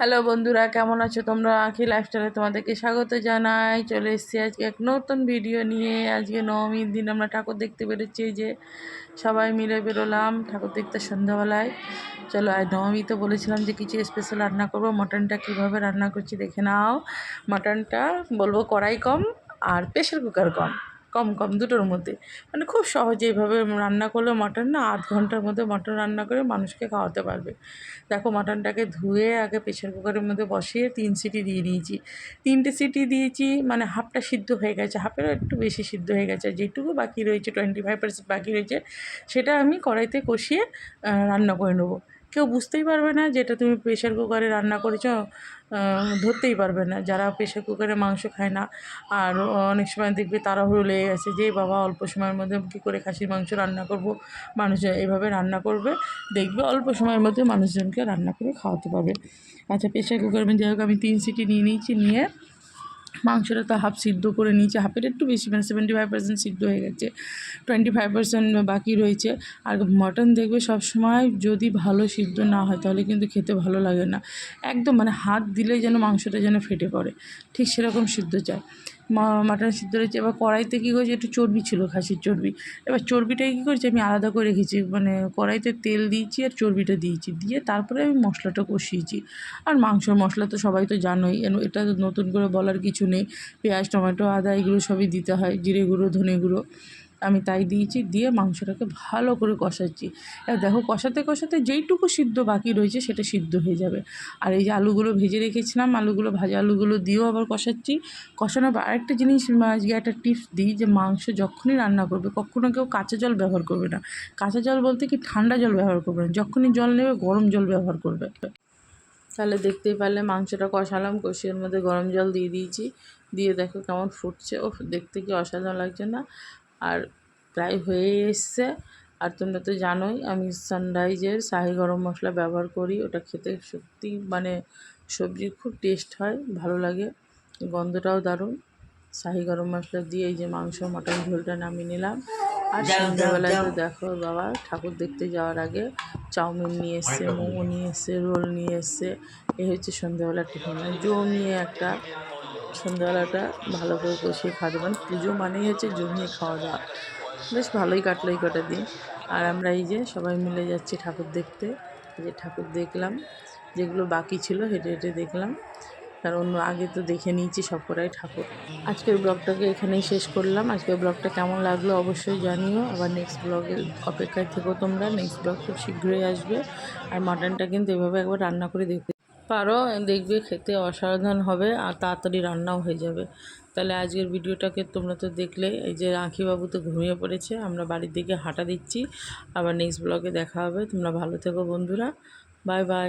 Hello বন্ধুরা, কেমন আছো তোমরা? আখি লাইফস্টাইলে তোমাদেরকে স্বাগত জানাই। চলে এসেছি আজকে এক নতুন ভিডিও নিয়ে। আজকে নবমীর দিন, আমরা ঠাকুর দেখতে বেরোচ্ছি। যে সবাই মিলে বেরোলাম ঠাকুর দেখতে সন্ধ্যাবেলায়। চলো আর নবমী তো বলেছিলাম যে কিছু স্পেশাল রান্না করব। মটনটা কীভাবে রান্না করছি দেখে নাও। মটনটা বলব কড়াই কম আর প্রেশার কুকার কম। কম কম, দুটোর মধ্যে। মানে খুব সহজে এইভাবে রান্না করলে মটন না, আধ ঘণ্টার মধ্যে মটন রান্না করে মানুষকে খাওয়াতে পারবে। দেখো মটনটাকে ধুয়ে আগে প্রেশার কুকারের মধ্যে বসিয়ে তিন সিটি দিয়ে নিয়েছি। তিনটে সিটি দিয়েছি মানে হাফটা সিদ্ধ হয়ে গেছে। হাফেরও একটু বেশি সিদ্ধ হয়ে গেছে। যেটুকু বাকি রয়েছে টোয়েন্টি ফাইভ পার্সেন্ট বাকি রয়েছে, সেটা আমি কড়াইতে কষিয়ে রান্না করে নেব। কেউ বুঝতেই পারবে না যেটা তুমি প্রেশার কুকারে রান্না করেছ ধরতেই পারবে না। যারা প্রেশার কুকারে মাংস খায় না, আর অনেক সময় দেখবে তাড়াহুড়ো লেগে গেছে যে, বাবা, অল্প সময়ের মধ্যে কী করে খাসির মাংস রান্না করব? মানুষজন এভাবে রান্না করবে, দেখবে অল্প সময়ের মধ্যে মানুষজনকে রান্না করে খাওয়াতে পারবে। আচ্ছা প্রেশার কুকারের মধ্যে যাই হোক, আমি তিন সিটি নিয়ে নিয়েছি, নিয়ে মাংসটা তো হাফ সিদ্ধ করে নিয়েছে হাফের একটু বেশি মানে সেভেন্টি ফাইভ পার্সেন্ট সিদ্ধ হয়ে গেছে টোয়েন্টি ফাইভ পার্সেন্ট বাকি রয়েছে। আর মটন দেখবে সবসময় যদি ভালো সিদ্ধ না হয়, তাহলে কিন্তু খেতে ভালো লাগে না। একদম মানে হাত দিলেই যেন মাংসটা যেন ফেটে পড়ে, ঠিক সেরকম সিদ্ধ চাই। মাটন সিদ্ধ রয়েছে। এবার কড়াইতে কী করেছি? একটু চর্বি ছিল, খাসির চর্বি। এবার চর্বিটাকে কী করেছি? আমি আলাদা করে রেখেছি। মানে কড়াইতে তেল দিয়েছি আর চর্বিটা দিয়েছি। দিয়ে তারপরে আমি মশলাটা কষিয়েছি। আর মাংসর মশলা তো সবাই তো জানোই। এটা নতুন করে বলার কিছু নেই। পেঁয়াজ, টমেটো, আদা, এগুলো সবই দিতে হয়। জিরে গুঁড়ো, ধনে গুঁড়ো। আমি তাই দিয়েছি, দিয়ে মাংসটাকে ভালো করে কষাচ্ছি। এবার দেখো, কষাতে কষাতে যেইটুকু সিদ্ধ বাকি রয়েছে সেটা সিদ্ধ হয়ে যাবে। আর এই যে আলুগুলো ভেজে রেখেছিলাম, আলুগুলো, ভাজা আলুগুলো দিয়েও আবার কষাচ্ছি। কষানোর পর আরেকটা জিনিস আজকে একটা টিপস দিই যে মাংস যখনই রান্না করবে, কখনো কেউ কাঁচা জল ব্যবহার করবে না। কাঁচা জল বলতে কি ঠান্ডা জল ব্যবহার করবে না, যখনই জল নেবে গরম জল ব্যবহার করবে। তাহলে দেখতেই পারলে মাংসটা কষালাম, কষিয়ে মধ্যে গরম জল দিয়ে দিয়েছি। দিয়ে দেখো কেমন ফুটছে ও দেখতে কি অসাধারণ লাগছে না। আর প্রায় হয়ে এসছে। আর তোমরা তো জানোই আমি সানরাইজের শাহি গরম মশলা ব্যবহার করি। ওটা খেতে সত্যি মানে সবজির খুব টেস্ট হয় ভালো লাগে। গন্ধটাও দারুণ। শাহি গরম মশলা দিয়ে এই যে মাংস মটন ঝোলটা নামিয়ে নিলাম। আর সন্ধ্যাবেলায় তো দেখো বাবা ঠাকুর দেখতে যাওয়ার আগে চাউমিন নিয়ে এসছে মোমো নিয়ে এসছে রোল নিয়ে এসছে। এই হচ্ছে সন্ধ্যাবেলার টিফিন। মানে জমিয়ে একটা সন্ধ্যাবেলাটা ভালো করে কষিয়ে খাওয়া মানে পুজো মানেই হচ্ছে জমিয়ে খাওয়া দাওয়া। বেশ ভালোই কাটলো এই কটা দিন। আর আমরা এই যে সবাই মিলে যাচ্ছি ঠাকুর দেখতে। যে ঠাকুর দেখলাম, যেগুলো বাকি ছিল হেঁটে হেঁটে দেখলাম। কারণ অন্য আগে তো দেখে নিয়েছি সব কটাই ঠাকুর। আজকের ব্লগটাকে এখানেই শেষ করলাম। আজকের ব্লগটা কেমন লাগল অবশ্যই জানিও। আবার নেক্সট ব্লগের অপেক্ষায় থেকো তোমরা। নেক্সট ব্লগ খুব শীঘ্রই আসবে। আর মাটনটা কিন্তু এভাবে একবার রান্না করে দেখতে পারো, দেখবে খেতে অসাধারণ হবে আর তাড়াতাড়ি রান্নাও হয়ে যাবে। তাহলে আজকের ভিডিওটাকে তোমরা তো দেখলে, এই যে রাখিবাবু তো ঘুমিয়ে পড়েছে, আমরা বাড়ির দিকে হাঁটা দিচ্ছি। আবার নেক্সট ব্লগে দেখা হবে। তোমরা ভালো থেকো বন্ধুরা। Bye bye